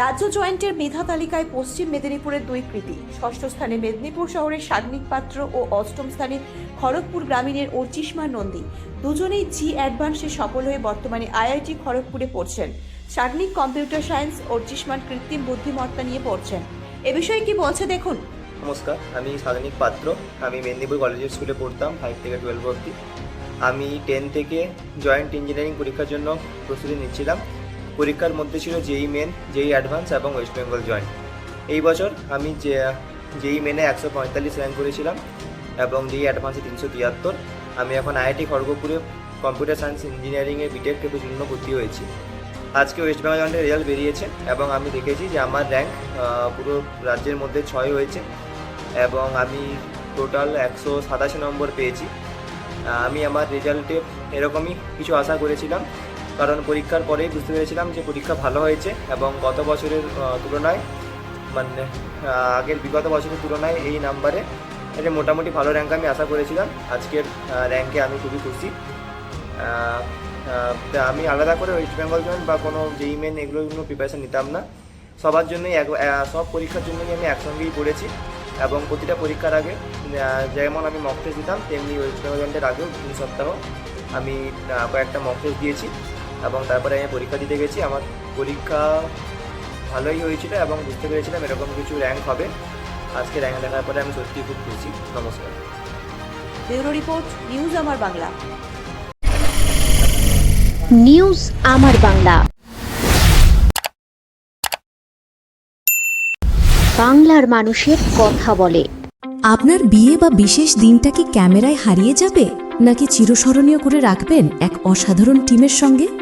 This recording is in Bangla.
রাজ্য জয়েন্টের মেধা তালিকায় পশ্চিম মেদিনীপুরের দুই কৃতি। ষষ্ঠ স্থানে মেদিনীপুর শহরের সাগ্নিক পাত্র ও অষ্টম স্থানে খড়গপুর গ্রামীণের অর্চিষ্মা নন্দী। দুজনেই জি অ্যাডভান্সে সফল হয়ে বর্তমানে আইআইটি খড়গপুরে পড়ছেন। সাগ্নিক কম্পিউটার সায়েন্স অর্চিষ্মান কৃত্রিম বুদ্ধিমত্তা নিয়ে পড়ছেন। এ বিষয়ে কি বলছে দেখুন। নমস্কার, আমি সাধনিক পাত্র। আমি মেদিনীপুর কলেজের স্কুলে পড়তাম ফাইভ থেকে টুয়েলভ অবধি। আমি টেন থেকে জয়েন্ট ইঞ্জিনিয়ারিং পরীক্ষার জন্য প্রস্তুতি নিচ্ছিলাম। পরীক্ষার মধ্যে ছিল জেই মেন জেই অ্যাডভান্স এবং ওয়েস্ট বেঙ্গল জয়েন্ট এই বছর আমি যে জেই মেনে একশো পঁয়তাল্লিশ র্যাঙ্ক করেছিলাম এবং জেই অ্যাডভান্সে তিনশো তিয়াত্তর। আমি এখন আইআইটি খড়গপুরে কম্পিউটার সায়েন্স ইঞ্জিনিয়ারিংয়ে বিটেক জন্য ভর্তি হয়েছি। আজকে ওয়েস্ট বেঙ্গল জয়েন্টের রেজাল্ট বেরিয়েছে এবং আমি দেখেছি যে আমার র্যাঙ্ক পুরো রাজ্যের মধ্যে ছয় হয়েছে এবং আমি টোটাল একশো সাতাশি নম্বর পেয়েছি। আমি আমার রেজাল্টে এরকমই কিছু আশা করেছিলাম কারণ পরীক্ষার পরেই বুঝতে পেরেছিলাম যে পরীক্ষা ভালো হয়েছে এবং গত বছরের তুলনায় মানে আগের বিগত বছরের তুলনায় এই নাম্বারে একটা মোটামুটি ভালো র্যাঙ্ক আমি আশা করেছিলাম। আজকের র্যাঙ্কে আমি খুবই খুশি। আমি আলাদা করে ওয়েস্ট বেঙ্গল জয়েন্ট বা কোনো যেই মেন এগুলো কোনো প্রিপারেশান নিতাম না। সবার জন্যই এক সব পরীক্ষার জন্যই আমি একসঙ্গেই পড়েছি এবং প্রতিটা পরীক্ষার আগে যেমন আমি মক টেস্ট দিতাম তেমনি ওয়েস্ট বেঙ্গল জয়েন্টের আগেও তিন সপ্তাহ আমি কয়েকটা মক টেস্ট দিয়েছি। এবং তারপরে আমি পরীক্ষা দিতে গেছি। আমার পরীক্ষা ভালোই হয়েছিল এবং বুঝতে পেরেছিলাম এরকম কিছু র্যাঙ্ক হবে। আজকে র্যাঙ্ক দেখার পরে আমি সত্যিই খুব খুশি। নমস্কার। ব্যুরো রিপোর্ট নিউজ আমার বাংলা। নিউজ আমার বাংলা। বাংলার মানুষের কথা বলে। আপনার বিয়ে বা বিশেষ দিনটা কি ক্যামেরায় হারিয়ে যাবে? নাকি চিরস্মরণীয় করে রাখবেন এক অসাধারণ টিমের সঙ্গে?